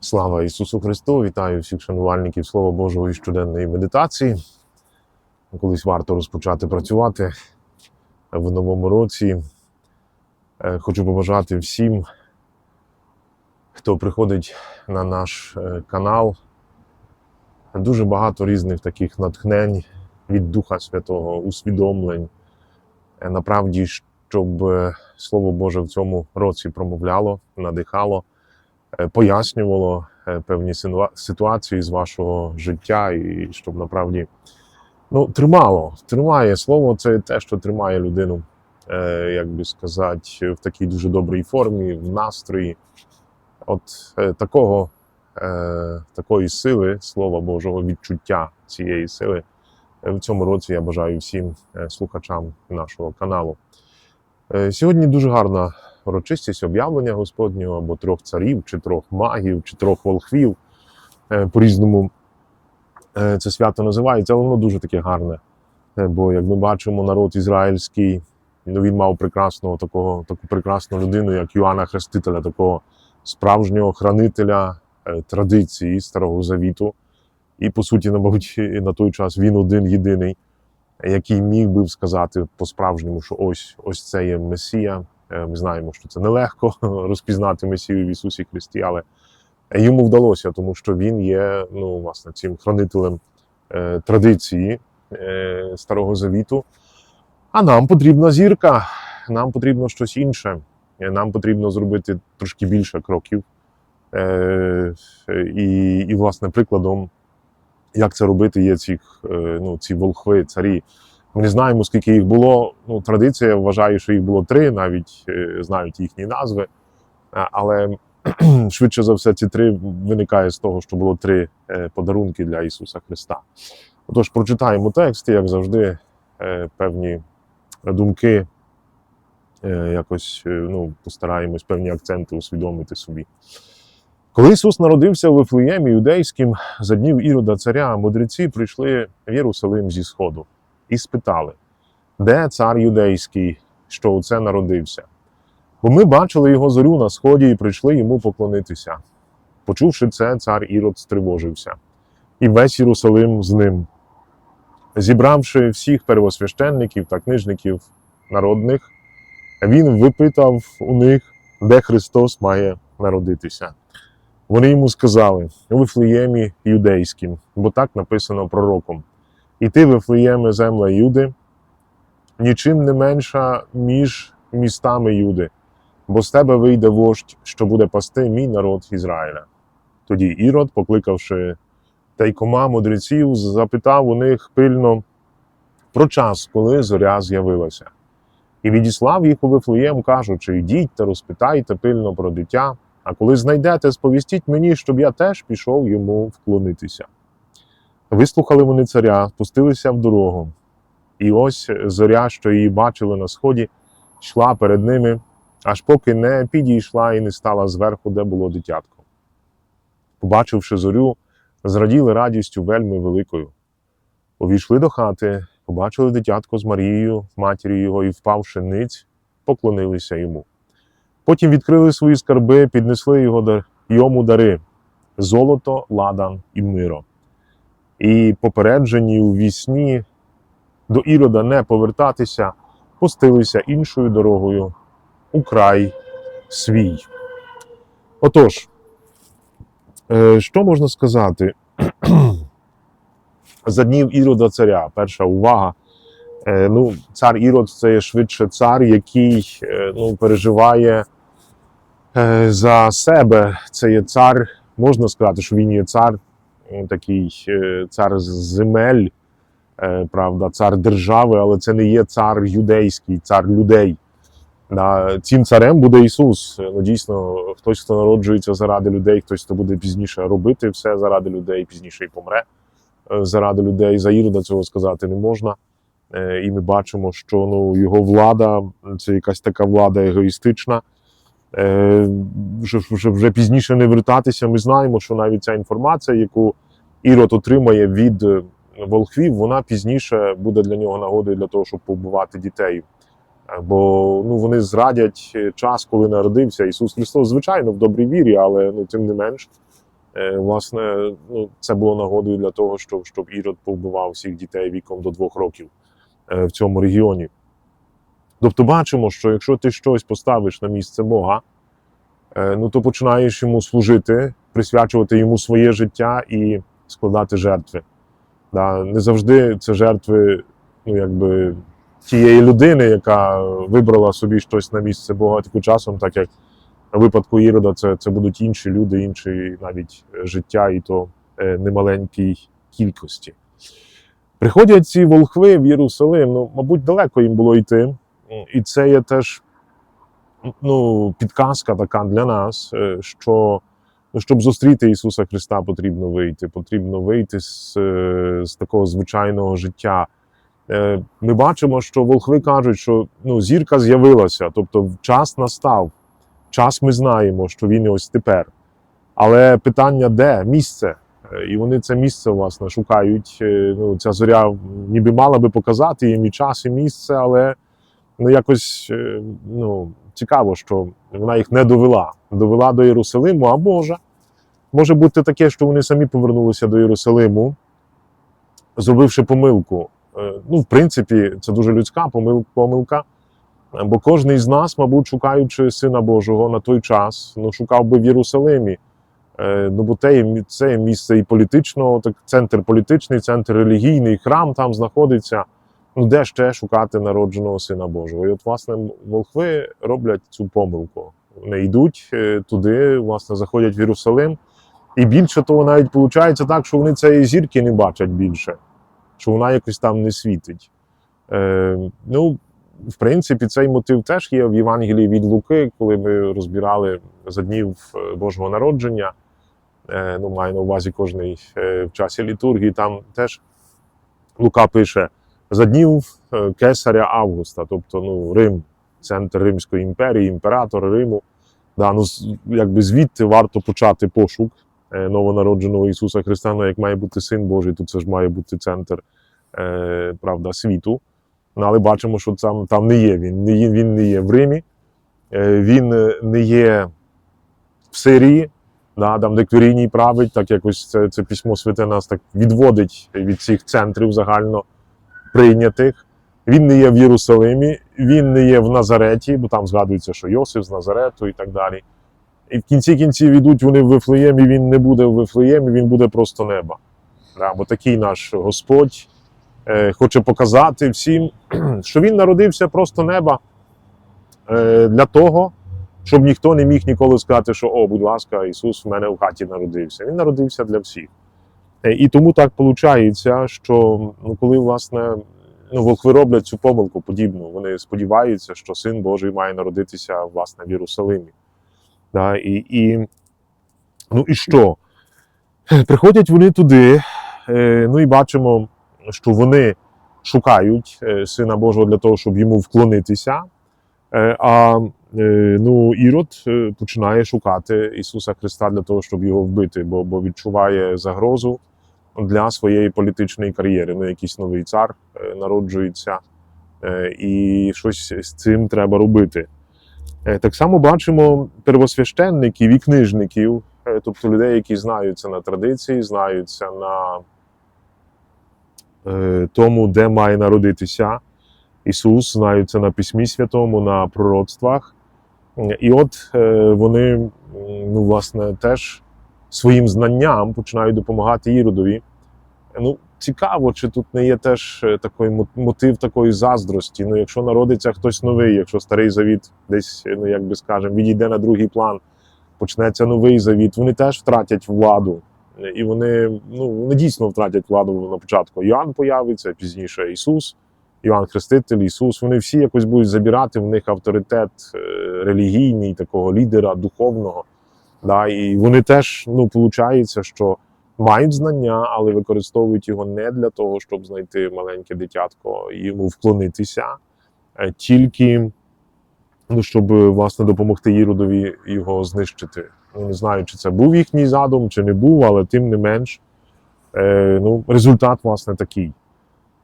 Слава Ісусу Христу! Вітаю всіх шанувальників Слова Божого і щоденної медитації. Колись варто розпочати працювати в новому році. Е, Хочу побажати всім, хто приходить на наш е, канал. Дуже багато різних таких натхнень від Духа Святого, усвідомлень. Е, Направді, щоб Слово Боже в цьому році промовляло, надихало пояснювало е, певні ситуації з вашого життя, і щоб направді ну, тримало. Тримає слово це те, що тримає людину, е, як би сказати, в такій дуже добрій формі, в настрої. От е, такого, е, такої сили, Слова Божого, відчуття цієї сили. е, В цьому році я бажаю всім е, слухачам нашого каналу. Е, Сьогодні дуже гарна урочистість об'явлення Господнього або трьох царів, чи трьох магів, чи трьох волхвів. Е, По-різному е, це свято називається, але воно дуже таке гарне. Е, Бо, як ми бачимо, народ ізраїльський, ну, він мав прекрасного такого, таку прекрасну людину, як Йоанна Хрестителя, такого справжнього хранителя традиції Старого Завіту. І, по суті, мабуть, на той час він один єдиний, який міг би сказати по-справжньому, що ось ось це є Месія. Е, Ми знаємо, що це нелегко розпізнати Месію в Ісусі Христі, але йому вдалося, тому що він є ну, власне, цим хранителем е, традиції е, Старого Завіту. А нам потрібна зірка, нам потрібно щось інше. Нам потрібно зробити трошки більше кроків. І, і, власне, прикладом, як це робити, є ці, ну, ці волхви, царі. Ми не знаємо, скільки їх було. Ну, традиція вважає, що їх було три, навіть е, знають їхні назви. Але швидше за все, ці три виникає з того, що було три е, подарунки для Ісуса Христа. Отож, прочитаємо текст, як завжди, е, певні думки, якось ну, постараємось певні акценти усвідомити собі. Коли Ісус народився в Вифлеємі юдейським, за днів Ірода царя, мудреці прийшли в Єрусалим зі сходу і спитали, де цар юдейський, що у це народився? Бо ми бачили його зорю на сході і прийшли йому поклонитися. Почувши це, цар Ірод стривожився, і весь Єрусалим з ним. Зібравши всіх первосвященників та книжників народних, він випитав у них, де Христос має народитися. Вони йому сказали у Вифлеємі юдейським, бо так написано пророком. І ти, Вифлеєме, земля Юди, нічим не менша між містами Юди, бо з тебе вийде вождь, що буде пасти мій народ Ізраїля. Тоді Ірод, покликавши тайкома мудреців, запитав у них пильно про час, коли зоря з'явилася. І відіслав їх у Вифлеєм, кажучи: йдіть та розпитайте пильно про дитя, а коли знайдете, сповістіть мені, щоб я теж пішов йому вклонитися. Вислухали вони царя, спустилися в дорогу. І ось зоря, що її бачили на сході, йшла перед ними, аж поки не підійшла і не стала зверху, де було дитятко. Побачивши зорю, зраділи радістю вельми великою. Увійшли до хати, побачили дитятко з Марією, матір'ю його, і, впавши ниць, поклонилися йому. Потім відкрили свої скарби, піднесли його йому дари золото, ладан і миро. І попереджені у вісні до Ірода не повертатися, пустилися іншою дорогою у край свій. Отож, е, що можна сказати? За днів Ірода царя, перша увага. Е, Ну, цар Ірод це є швидше цар, який е, ну, переживає за себе. Це є цар, можна сказати, що він є цар, такий е, цар земель, е, правда, цар держави, але це не є цар юдейський, цар людей. Цим царем буде Ісус. Ну, дійсно, хтось, хто народжується заради людей, хтось, хто буде пізніше робити все заради людей, пізніше і помре е, заради людей. За Ірода цього сказати не можна. Е, І ми бачимо, що ну, його влада це якась така влада егоїстична. Е, Вже, вже, вже пізніше не вертатися. Ми знаємо, що навіть ця інформація, яку Ірод отримає від е, волхвів, вона пізніше буде для нього нагодою для того, щоб побувати дітей. Е, Бо ну, вони зрадять час, коли народився Ісус Христос, звичайно, в добрій вірі, але ну, тим не менш, Власне, ну, це було нагодою для того, щоб, щоб Ірод повбивав всіх дітей віком до двох років в цьому регіоні. Тобто бачимо, що якщо ти щось поставиш на місце Бога, е, ну то починаєш йому служити, присвячувати йому своє життя і складати жертви. Да, не завжди це жертви, ну якби тієї людини, яка вибрала собі щось на місце Бога таку часом, так як на випадку Ірода, це, це будуть інші люди, інші навіть життя, і то е, немаленькій кількості. Приходять ці волхви в Єрусалим, ну, мабуть, далеко їм було йти. М, І це є теж ну, підказка така для нас, е, що ну, щоб зустріти Ісуса Христа, потрібно вийти. Потрібно вийти з, е, з такого звичайного життя. Е, Ми бачимо, що волхви кажуть, що ну, зірка з'явилася, тобто час настав. Час ми знаємо, що він ось тепер. Але питання де? Місце. Е, І вони це місце, власне, шукають. Е, Ну, ця зоря ніби мала би показати їм і час, і місце, але ну, якось е, ну, цікаво, що вона їх не довела. Довела до Єрусалиму, а може. Може бути таке, що вони самі повернулися до Єрусалиму, зробивши помилку. Е, Ну, в принципі, це дуже людська помил- помилка. Бо кожен із нас, мабуть, шукаючи Сина Божого на той час, ну, шукав би в Єрусалимі. Е, Ну, бо це місце і політичного, так, центр політичний, центр релігійний, храм там знаходиться. Ну, де ще шукати народженого Сина Божого? І от, власне, волхви роблять цю помилку. Вони йдуть е, туди, власне, заходять в Єрусалим. І більше того, навіть виходить так, що вони цієї зірки не бачать більше, що вона якось там не світить. Е, ну, в принципі, цей мотив теж є в Євангелії від Луки, коли ми розбирали за днів е, Божого народження. Е, ну, маю на увазі кожний е, в часі літургії. Там теж Лука пише за днів е, кесаря Августа, тобто ну, Рим, центр Римської імперії, імператор Риму. Да, ну, якби звідти варто почати пошук е, новонародженого Ісуса Христа, ну, як має бути Син Божий, то це ж має бути центр е, правда, світу. Ну, але бачимо, що там, там не є він. Не є, він не є в Римі, е, він е, не є в Сирії, да, там, де Квіріній править, так якось це, це письмо святе нас так відводить від цих центрів загально прийнятих. Він не є в Єрусалимі, він не є в Назареті, бо там згадується, що Йосиф з Назарету і так далі. І в кінці кінців йдуть вони в Вифлеєм, і він не буде в Вифлеємі, він буде просто неба. Да, бо такий наш Господь е, хоче показати всім, що він народився просто неба е, для того, щоб ніхто не міг ніколи сказати, що о, будь ласка, Ісус в мене в хаті народився. Він народився для всіх. Е, І тому так виходить, що ну, коли власне ну, волхви роблять цю помилку подібну, вони сподіваються, що син Божий має народитися власне в Єрусалимі. Да, і, і, ну і що? Приходять вони туди, е, ну і бачимо, що вони шукають е, Сина Божого для того, щоб йому вклонитися. А ну, Ірод е, починає шукати Ісуса Христа для того, щоб його вбити, бо, бо відчуває загрозу для своєї політичної кар'єри. Ну, якийсь новий цар е, народжується, е, і щось з цим треба робити. Е, Так само бачимо первосвященників і книжників, е, тобто людей, які знаються на традиції, знаються на е, тому, де має народитися Ісус, знаються на Письмі Святому, на пророцтвах. І от е, вони, ну, власне, теж своїм знанням починають допомагати Іродові. Ну, цікаво, чи тут не є теж е, такий мотив такої заздрості. Ну, якщо народиться хтось новий, якщо старий завіт десь, ну як би скажемо, відійде на другий план, почнеться новий завіт, вони теж втратять владу. І вони, ну, вони дійсно втратять владу на початку. Йоанн появиться, пізніше Ісус, Іван Хреститель, Ісус. Вони всі якось будуть забирати в них авторитет е, релігійний, такого лідера духовного. Да, і вони теж, ну, виходить, що мають знання, але використовують його не для того, щоб знайти маленьке дитятко і йому вклонитися, тільки ну, щоб е, власне допомогти Іродові його знищити. Ну, не знаю, чи це був їхній задум, чи не був, але тим не менш, е, ну, результат, власне, такий.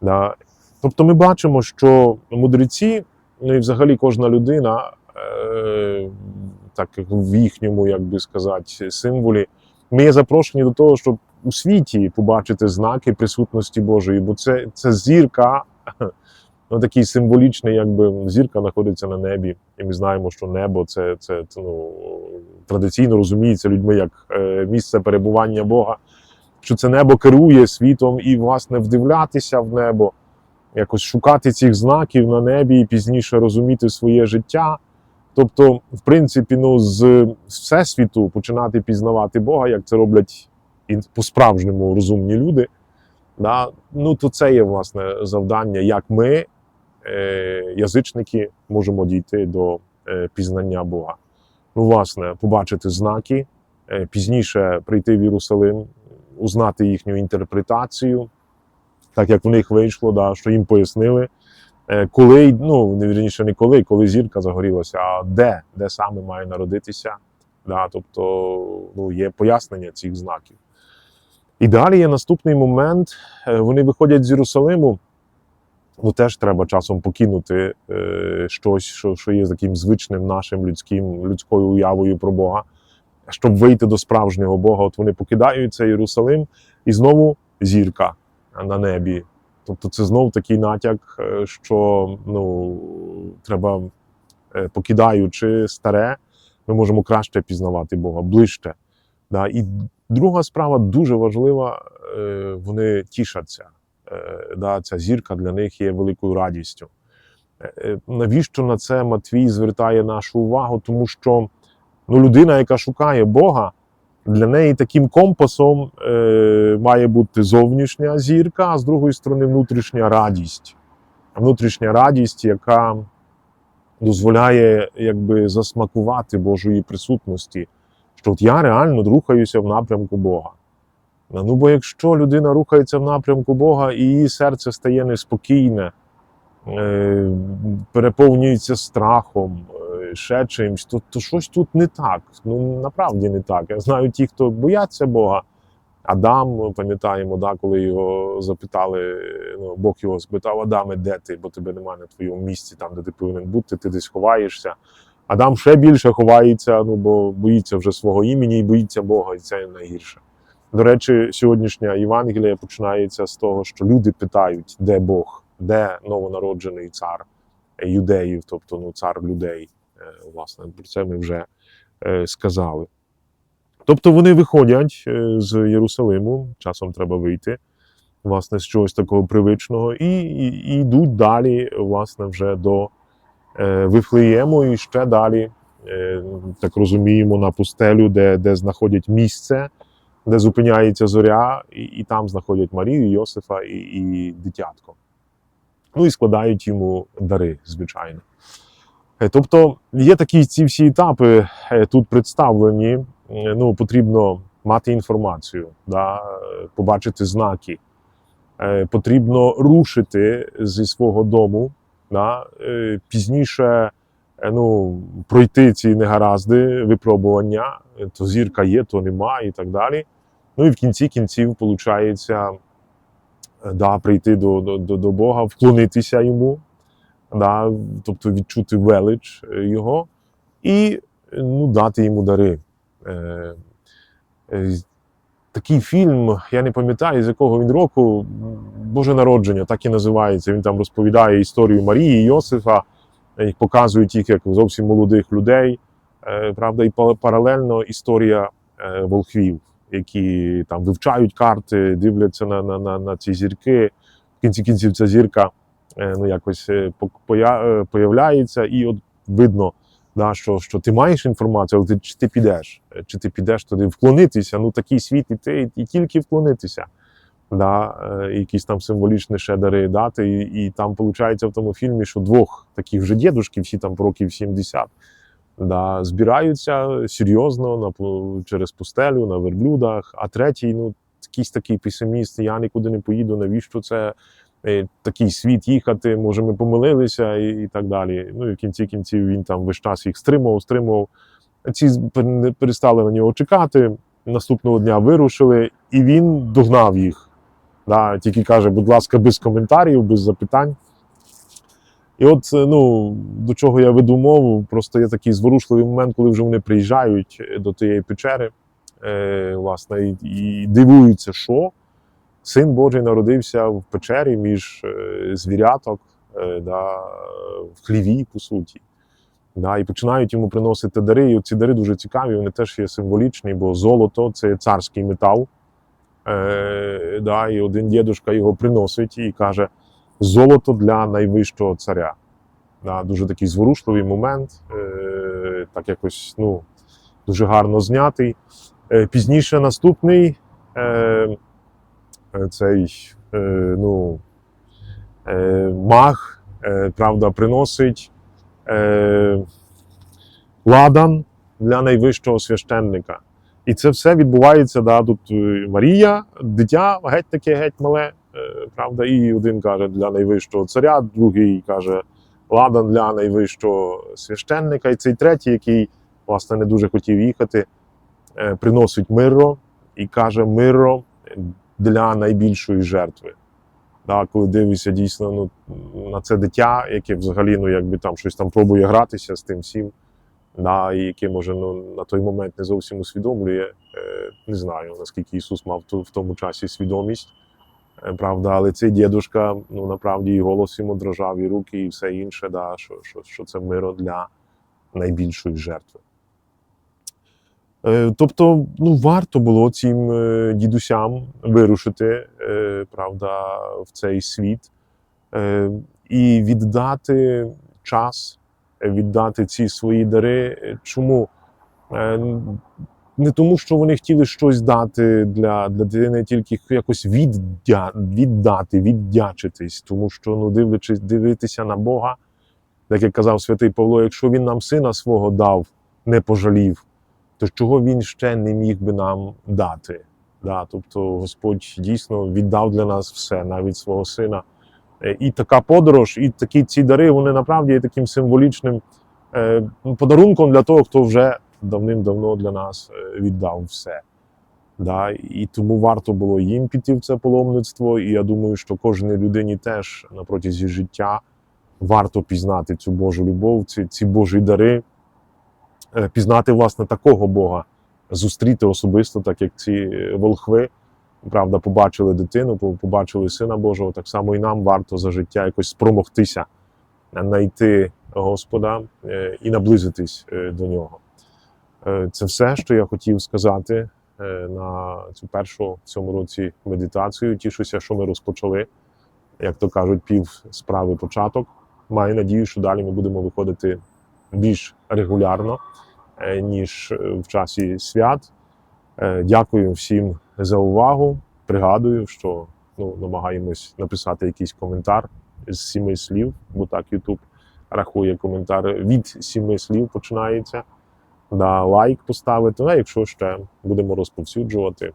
Да. Тобто ми бачимо, що мудреці, ну і взагалі кожна людина, е, так в їхньому, як би сказати, символі, ми є запрошені до того, щоб у світі побачити знаки присутності Божої, бо це, це зірка, ну, такий символічний, якби зірка знаходиться на небі. І ми знаємо, що небо це, це, це ну, традиційно розуміється людьми як е, місце перебування Бога, що це небо керує світом і, власне, вдивлятися в небо, якось шукати цих знаків на небі і пізніше розуміти своє життя. Тобто, в принципі, ну, з всесвіту починати пізнавати Бога, як це роблять по-справжньому розумні люди. Да? Ну, то це є власне завдання, як ми, е, язичники, можемо дійти до е, пізнання Бога. Ну, власне, побачити знаки, е, пізніше прийти в Єрусалим, узнати їхню інтерпретацію, так як в них вийшло, да, що їм пояснили. Е, Коли, ну не вірніше, не коли, коли зірка загорілася, а де, де саме має народитися. Да, тобто ну, є пояснення цих знаків. І далі є наступний момент. е, Вони виходять з Єрусалиму. Ну, теж треба часом покинути е, щось, що, що є таким звичним нашим людським, людською уявою про Бога, щоб вийти до справжнього Бога. От вони покидають цей Єрусалим, і знову зірка на небі. Тобто це знов такий натяк, е, що ну, треба, е, покидаючи старе, ми можемо краще пізнавати Бога, ближче. Да? І друга справа дуже важлива, е, вони тішаться. Е, Да? Ця зірка для них є великою радістю. Е, е, Навіщо на це Матвій звертає нашу увагу? Тому що ну, людина, яка шукає Бога, для неї таким компасом е, має бути зовнішня зірка, а з другої сторони внутрішня радість. Внутрішня радість, яка дозволяє якби засмакувати Божої присутності, що от я реально рухаюся в напрямку Бога. Ну бо якщо людина рухається в напрямку Бога і її серце стає неспокійне, е, переповнюється страхом, ще чимось, то, то щось тут не так. Ну направді не так. Я знаю ті, хто бояться Бога. Адам, пам'ятаємо, да, коли його запитали, ну, Бог його спитав, Адаме, де ти? Бо тебе немає на твоєму місці, там, де ти повинен бути, ти десь ховаєшся. Адам ще більше ховається, ну бо боїться вже свого імені і боїться Бога, і це найгірше. До речі, сьогоднішня Євангелія починається з того, що люди питають, де Бог, де новонароджений цар юдеїв, тобто ну, цар людей. Е, Власне, про це ми вже е, сказали. Тобто вони виходять е, з Єрусалиму, часом треба вийти, власне, з чогось такого привичного, і, і, і йдуть далі, власне, вже до е, Вифлеєму і ще далі, е, так розуміємо, на пустелю, де, де знаходять місце, де зупиняється зоря, і, і там знаходять Марію, Йосифа і, і дитятко. Ну і складають йому дари, звичайно. Е, Тобто є такі ці всі етапи е, тут представлені. Е, Ну, потрібно мати інформацію, да, побачити знаки. Потрібно рушити зі свого дому, да, пізніше ну, пройти ці негаразди, випробування, то зірка є, то нема, і так далі. Ну і в кінці кінців виходить да, прийти до, до, до Бога, вклонитися йому, да, тобто відчути велич е, його і ну, дати йому дари. Е, е, такий фільм, я не пам'ятаю, з якого він року, Боже народження, так і називається. Він там розповідає історію Марії, Йосифа, е, їх показують їх як зовсім молодих людей. Е, Правда, і паралельно історія е, волхвів, які там вивчають карти, дивляться на, на, на, на ці зірки. В кінці кінців ця зірка е, ну, якось е, е, появляється, і от видно, да, що, що ти маєш інформацію, але ти, чи ти підеш, Е, чи ти підеш туди вклонитися, ну такий світ, і ти і тільки вклонитися. Да, е, якісь там символічні ще дари дати. І, і там виходить в тому фільмі, що двох таких вже дідушків, всі там років 70, да, збираються серйозно на, через пустелю, на верблюдах, а третій, ну, якийсь такий песиміст, я нікуди не поїду, навіщо це е, такий світ їхати, може ми помилилися і, і так далі. Ну і в кінці кінців він там весь час їх стримував, стримував. Ці перестали на нього чекати. Наступного дня вирушили, і він догнав їх. Да, тільки каже, будь ласка, без коментарів, без запитань. І от е, ну, до чого я веду мову, просто є такий зворушливий момент, коли вже вони приїжджають е, до тієї печери, е, власне, і, і дивуються, що син Божий народився в печері між е, звіряток, е, да, в хліві, по суті. Да, і починають йому приносити дари. І ці дари дуже цікаві, вони теж є символічні, бо золото це царський метал. Е, да, і один дідушка його приносить і каже: золото для найвищого царя. Да, дуже такий зворушливий момент, е, так якось ну, дуже гарно знятий. Е, пізніше наступний е, цей е, ну, е, маг, е, правда, приносить е, ладан для найвищого священника. І це все відбувається. Да, тут е, Марія, дитя геть таке геть мале, е, правда, і один каже для найвищого царя, другий каже ладан для найвищого священника. І цей третій, який власне не дуже хотів їхати, е, приносить мирро і каже мирро для найбільшої жертви. Да, коли дивишся дійсно ну, на це дитя, яке взагалі ну, якби там щось там пробує гратися з тим всім, да, і яке може ну, на той момент не зовсім усвідомлює. Е, не знаю, наскільки Ісус мав в тому часі свідомість. Е, Правда, але цей дідушка, ну направді і голос йому дрожав, і руки, і все інше, да, що, що, що це миро для найбільшої жертви. Е, Тобто, ну, варто було цим е, дідусям вирушити, е, правда, в цей світ і віддати час, віддати ці свої дари. Чому? Не тому, що вони хотіли щось дати для, для дитини, тільки якось віддя, віддати, віддячитись, тому що ну, дивлячись, дивитися на Бога, як казав святий Павло, якщо він нам сина свого дав, не пожалів, то чого він ще не міг би нам дати? Да, тобто Господь дійсно віддав для нас все, навіть свого сина. Е, І така подорож, і такі ці дари, вони направді є таким символічним е, подарунком для того, хто вже давним-давно для нас е, віддав все. Да, і тому варто було їм піти в це паломництво. І я думаю, що кожній людині теж на протязі життя варто пізнати цю Божу любов, ці, ці Божі дари, пізнати власне такого Бога, зустріти особисто, так як ці е, волхви. Правда, побачили дитину, побачили Сина Божого. Так само і нам варто за життя якось спромогтися знайти Господа е, і наблизитись е, до нього. Е, Це все, що я хотів сказати е, на цю першу в цьому році медитацію. Тішуся, що ми розпочали, як то кажуть, пів справи початок. Маю надію, що далі ми будемо виходити більш регулярно, е, ніж е, в часі свят. Е, Дякую всім за увагу. Пригадую, що ну, намагаємось написати якийсь коментар з сіми слів, бо так YouTube рахує коментар. Від сіми слів починається. Да, лайк поставити. А якщо ще будемо розповсюджувати,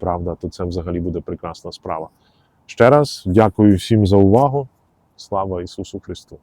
правда, то це взагалі буде прекрасна справа. Ще раз дякую всім за увагу. Слава Ісусу Христу!